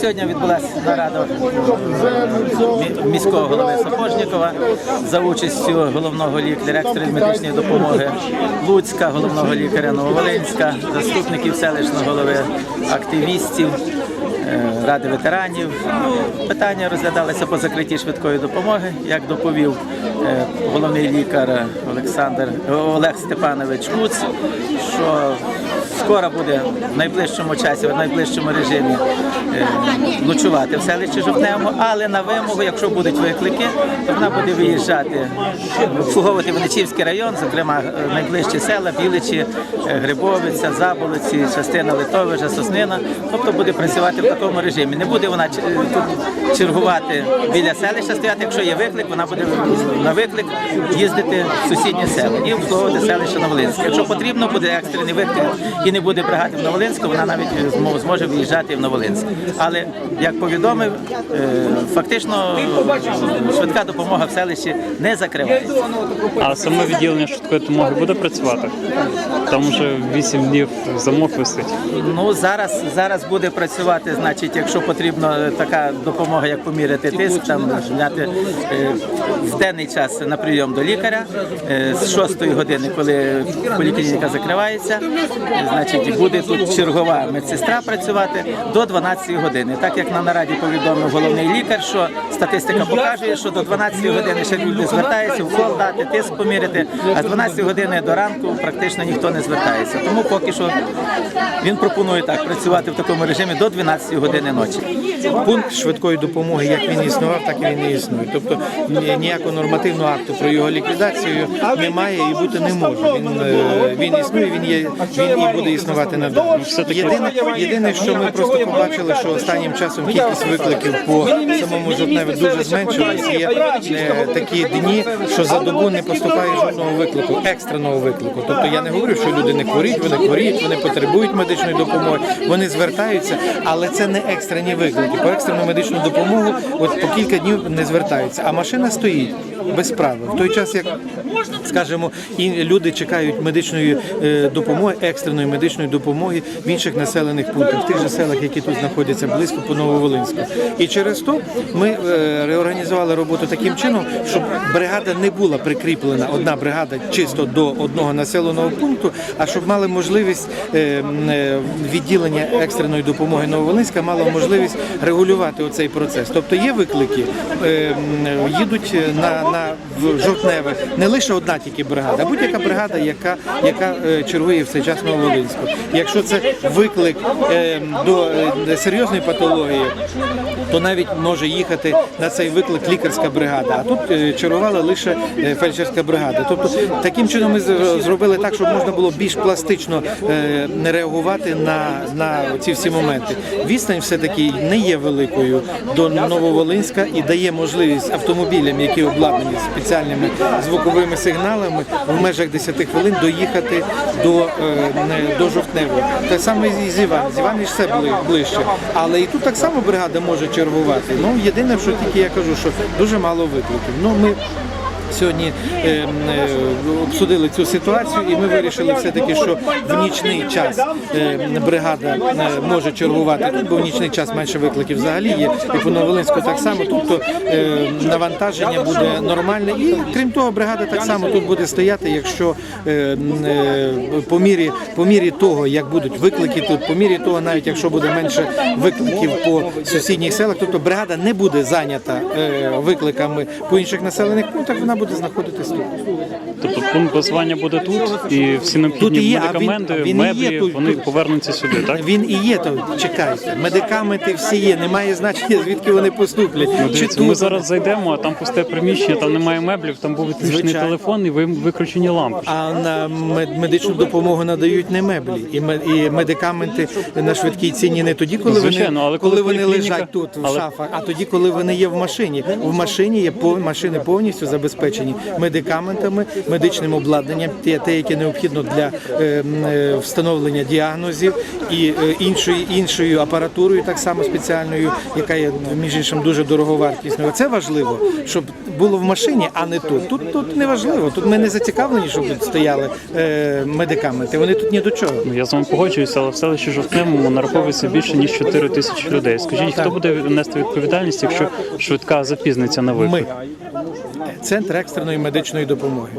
Сьогодні відбулася нарада міського голови Сапожнікова за участю головного лікаря екстреної медичної допомоги Луцька, головного лікаря Нововолинська, заступників селищного голови, активістів. е, Ради ветеранів Ну, питання розглядалися по закритті швидкої допомоги. Як доповів е, головний лікар Олександр Олег Степанович Куц, що скоро буде в найближчому часі, в найближчому режимі е, ночувати в селищі Жовтневому, але на вимогу, якщо будуть виклики, то вона буде виїжджати, обслуговувати Венечівський район, зокрема е, найближчі села, Біличі, е, Грибовиця, Заболоці, частина Литовижа, Соснина. Тобто буде працювати в такому режимі. Не буде вона е, чергувати біля селища стояти. Якщо є виклик, вона буде на виклик їздити в сусіднє село і обслуговувати селище Новолинське. Якщо потрібно буде екстрений виклик і не буде бригади в Новолинську, вона навіть змо- зможе виїжджати в Новолинськ. Але як повідомив, е, фактично швидка допомога в селищі не закривається. А саме відділення швидкої допомоги буде працювати? Там вже 8 днів замок висить. Ну зараз зараз буде працювати. Значить, якщо потрібна така допомога, як поміряти тиск, там зняти е, в денний час на прийом до лікаря е, з 6 години, коли поліклініка закривається, значить буде тут чергова медсестра працювати до 12 години. Так як на нараді повідомив головний лікар, що статистика показує, що до 12 години ще люди звертаються, укол дати, тиск поміряти, а з 12 години до ранку практично ніхто не звертається. Тому поки що він пропонує так працювати в такому режимі до 12 години ночі. Пункт швидкої допомоги, як він існував, так і він існує. Тобто ніякого нормативного акту про його ліквідацію немає і бути не може. Він, е, він існує, він є, він і буде існувати надалі. Єдине, єдине, що ми просто побачили, що останнім часом кількість викликів по самому жовтневі дуже зменшилась. Є е, такі дні, що за добу не поступає жодного виклику, екстреного виклику. Тобто я не говорю, що люди не хворіють, вони хворіють, вони потребують медичної допомоги, вони звертаються, але це не екстрені виклики. По екстрену медичну допомогу от по кілька днів не звертаються. А машина стоїть без справи. В той час, як скажімо, і люди чекають медичної е, допомоги, екстреної медичної допомоги в інших населених пунктах, в тих же селах, які тут знаходяться близько по Нововолинську. І через то ми е, реорганізували роботу таким чином, щоб бригада не була прикріплена, одна бригада чисто до одного населеного пункту, а щоб мали можливість е, відділення екстреної допомоги Нововолинська мало можливість регулювати оцей процес. Тобто є виклики, їдуть на, на в жовтневе не лише одна тільки бригада, а будь-яка бригада, яка, яка е, чергує в цей час Нововолинську. Якщо це виклик е, до е, серйозної патології, то навіть може їхати на цей виклик лікарська бригада. А тут чергувала лише фельдшерська бригада. Тобто таким чином ми зробили так, щоб можна було більш пластично не реагувати на, на ці всі моменти. Відстань все-таки не є великою до Нововолинська і дає можливість автомобілям, які обладнані спеціальними звуковими сигналами, в межах 10 хвилин доїхати до, е, до Жовтневого. Те саме і з Іван. З Іван все бли- ближче. Але і тут так само бригада може чергувати. Ну, єдине, що тільки я кажу, що дуже мало викликів. Ну, ми Сьогодні е, е, обсудили цю ситуацію, і ми вирішили все-таки, що в нічний час е, бригада е, може чергувати тут, бо в нічний час менше викликів взагалі є. І по Новолинську так само. Тобто е, навантаження буде нормальне. І крім того, бригада так само тут буде стояти, якщо е, е, по мірі по мірі того, як будуть виклики тут, по мірі того, навіть якщо буде менше викликів по сусідніх селах, тобто бригада не буде зайнята е, викликами по інших населених пунктах, вона буде знаходитись тут. Тобто пункт базування буде тут, і всі Тут необхідні і є, а він- медикаменти, він і є меблі, тут. вони повернуться сюди, так? Він і є, то чекайте. Медикаменти всі є, немає значення, звідки вони поступлять. Чи Ну, Дивіться, тут ми зараз зайдемо, а там пусте приміщення, там немає меблів, там був відключений Звичайно. телефон і ви- виключені лампи. А на мед- медичну допомогу надають не меблі, і ме- і медикаменти на швидкій ціні не тоді, коли Звичайно, вони але коли коли вони поліклініка- лежать тут в але- шафах, а тоді, коли вони є в машині. В машині є пов- машини повністю забезпечені медикаментами медичним обладнанням, те, те, яке необхідно для е, е, встановлення діагнозів, і е, іншої іншою апаратурою, так само спеціальною, яка є між іншим дуже дороговартісною. Це важливо, щоб було в машині, а не тут. Тут тут не важливо. Тут ми не зацікавлені, щоб тут стояли е, медикаменти. Вони тут ні до чого. Ну, Я з вами погоджуюся, але в селищі Жовтневому нараховується більше ніж 4 тисячі людей. Скажіть, хто буде нести відповідальність, якщо швидка запізниться на виклик? Ми центр екстреної медичної допомоги.